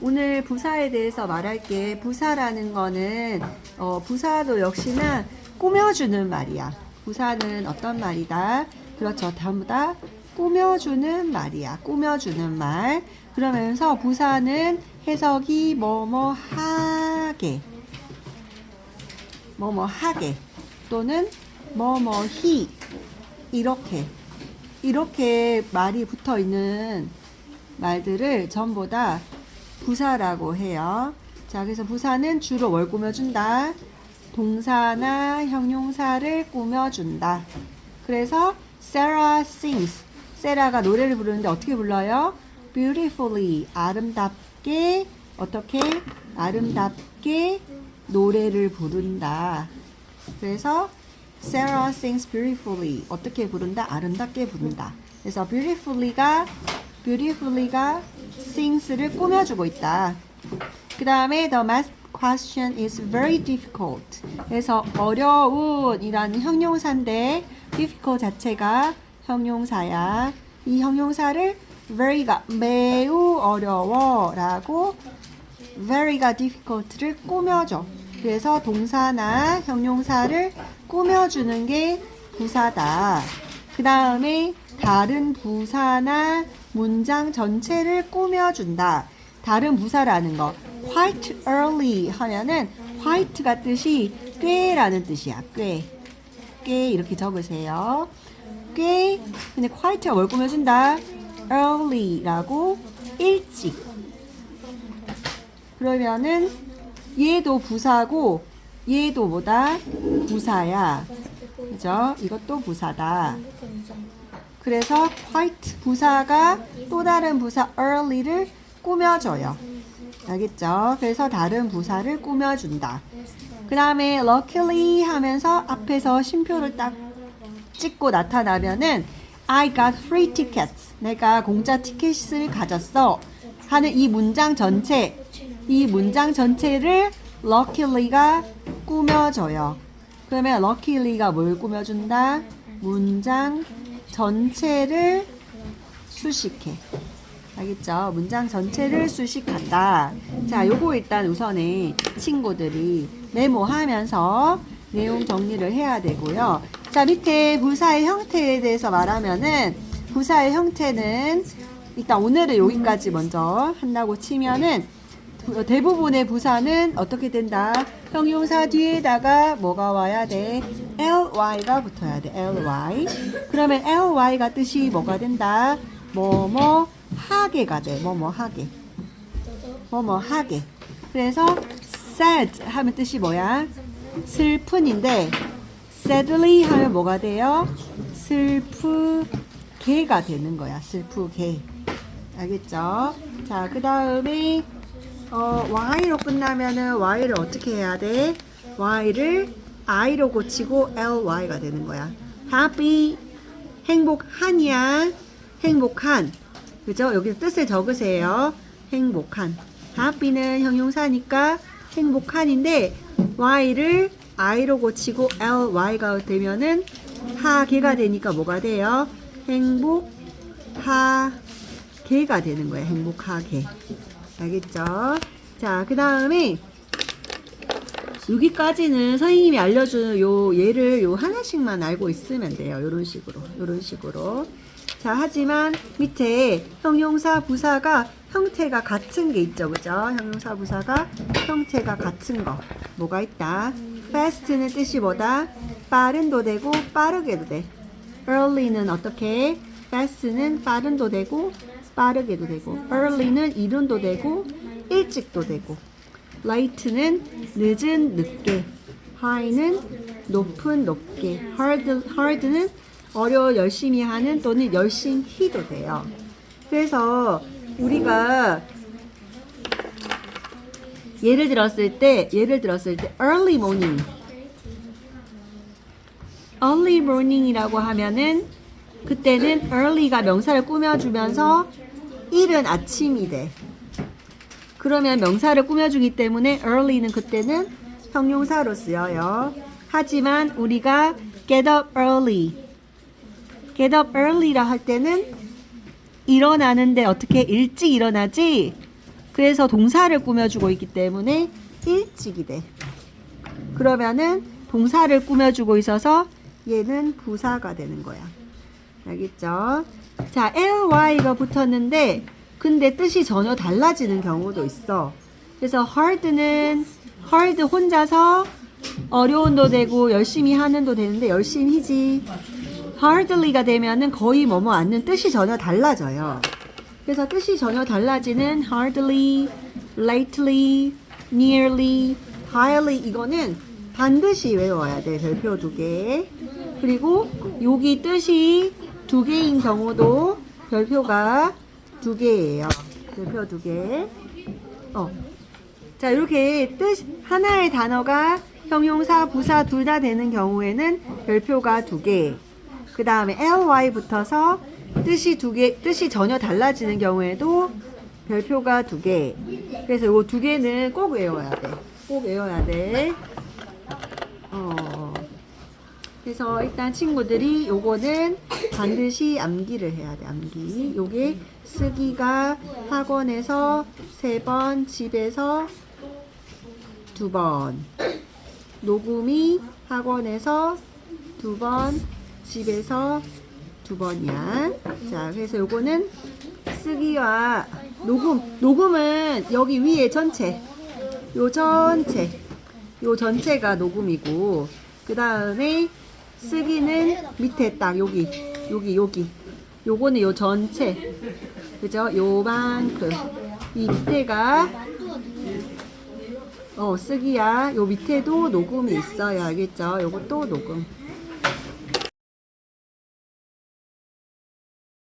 오늘 부사에 대해서 말할게. 부사라는 거는 어, 부사도 역시나 꾸며주는 말이야. 부사는 어떤 말이다? 그렇죠. 전부 다 꾸며주는 말이야. 꾸며주는 말. 그러면서 부사는 해석이 뭐뭐 하게, 뭐뭐 하게 또는 뭐뭐히 이렇게 이렇게 말이 붙어 있는 말들을 전부 다 부사라고 해요. 자, 그래서 부사는 주로 뭘 꾸며준다? 동사나 형용사를 꾸며준다. 그래서 Sarah sings. 세라가 노래를 부르는데 어떻게 불러요? Beautifully. 아름답게. 어떻게? 아름답게 노래를 부른다. 그래서 Sarah sings beautifully. 어떻게 부른다? 아름답게 부른다. 그래서 beautifully가 beautifully가 sings를 꾸며주고 있다. 그 다음에 the math question is very difficult. 그래서 어려운이라는 형용사인데 difficult 자체가 형용사야. 이 형용사를 very가 매우 어려워라고 very가 difficult를 꾸며줘. 그래서 동사나 형용사를 꾸며주는 게 부사다. 그 다음에 다른 부사나 문장 전체를 꾸며준다. 다른 부사라는 거. quite early 하면은 quite가 뜻이 꽤라는 뜻이야. 꽤. 꽤 이렇게 적으세요. 꽤. 근데 quite가 뭘 꾸며준다? early라고 일찍. 그러면은 얘도 부사고 얘도 뭐다? 부사야. 그죠? 이것도 부사다. 그래서 quite 부사가 또 다른 부사 early를 꾸며줘요. 알겠죠? 그래서 다른 부사를 꾸며준다. 그 다음에 luckily 하면서 앞에서 쉼표를 딱 찍고 나타나면은 I got free tickets. 내가 공짜 티켓을 가졌어. 하는 이 문장 전체, 이 문장 전체를 luckily가 꾸며줘요. 그러면 luckily가 뭘 꾸며준다? 문장 전체를 수식해. 알겠죠? 문장 전체를 수식한다. 자, 요거 일단 우선에 친구들이 메모하면서 내용 정리를 해야 되고요. 자, 밑에 부사의 형태에 대해서 말하면은 부사의 형태는 일단 오늘은 여기까지 먼저 한다고 치면은 부- 대부분의 부사는 어떻게 된다? 형용사 뒤에다가 뭐가 와야 돼? ly가 붙어야 돼. ly. 그러면 ly가 뜻이 뭐가 된다? 뭐뭐 하게가 돼. 뭐뭐 하게. 뭐뭐 하게. 그래서 sad 하면 뜻이 뭐야? 슬픈인데 sadly 하면 뭐가 돼요? 슬프게가 되는 거야. 슬프게. 알겠죠? 자, 그 다음에 어, y로 끝나면은 y를 어떻게 해야 돼? y를 i로 고치고 ly가 되는 거야. happy 행복한이야. 행복한. 그죠? 여기 뜻을 적으세요. 행복한. happy는 형용사니까 행복한인데 y를 i로 고치고 ly가 되면은 하게가 되니까 뭐가 돼요? 행복하게가 되는 거예요. 행복하게. 알겠죠? 자, 그 다음에 여기까지는 선생님이 알려준 요 예를 요 하나씩만 알고 있으면 돼요. 요런 식으로. 요런 식으로. 자, 하지만 밑에 형용사 부사가 형태가 같은 게 있죠. 그죠? 형용사 부사가 형태가 같은 거. 뭐가 있다? fast는 뜻이 뭐다? 빠른도 되고 빠르게도 돼. early는 어떻게? fast는 빠른도 되고 빠르게도 되고 early는 이른도 되고 일찍도 되고 late는 늦은 늦게 high는 높은 높게 hard, hard는 어려 열심히 하는 또는 열심히도 돼요. 그래서 우리가 예를 들었을 때 예를 들었을 때 early morning early morning이라고 하면은 그때는 early가 명사를 꾸며주면서 이른 아침이 돼. 그러면 명사를 꾸며주기 때문에 early는 그때는 형용사로 쓰여요. 하지만 우리가 get up early, get up early라 할 때는 일어나는데 어떻게 일찍 일어나지? 그래서 동사를 꾸며주고 있기 때문에 일찍이 돼. 그러면은 동사를 꾸며주고 있어서 얘는 부사가 되는 거야. 알겠죠? 자, ly가 붙었는데 근데 뜻이 전혀 달라지는 경우도 있어. 그래서 hard는 hard 혼자서 어려운도 되고 열심히 하는도 되는데 열심히지. hardly가 되면은 거의 뭐뭐 않는 뜻이 전혀 달라져요. 그래서 뜻이 전혀 달라지는 hardly, lately, nearly, highly 이거는 반드시 외워야 돼. 별표 두 개. 그리고 여기 뜻이 두 개인 경우도 별표가 두 개예요. 별표 두 개. 어. 자, 이렇게 뜻 하나의 단어가 형용사, 부사 둘 다 되는 경우에는 별표가 두 개. 그 다음에 ly 붙어서 뜻이 두 개, 뜻이 전혀 달라지는 경우에도 별표가 두 개. 그래서 요두 개는 꼭 외워야 돼. 꼭 외워야 돼. 어. 그래서 일단 친구들이 요거는 반드시 암기를 해야 돼. 암기. 요게 쓰기가 학원에서 세 번, 집에서 두 번. 녹음이 학원에서 두 번, 집에서 두 번이야. 자, 그래서 요거는 쓰기와 녹음. 녹음은 여기 위에 전체. 요 전체. 요 전체가 녹음이고, 그 다음에 쓰기는 밑에 딱 여기, 여기, 여기. 요거는 요 전체. 그죠? 요만큼. 이 밑에가 어, 쓰기야. 요 밑에도 녹음이 있어요. 알겠죠? 요것도 녹음.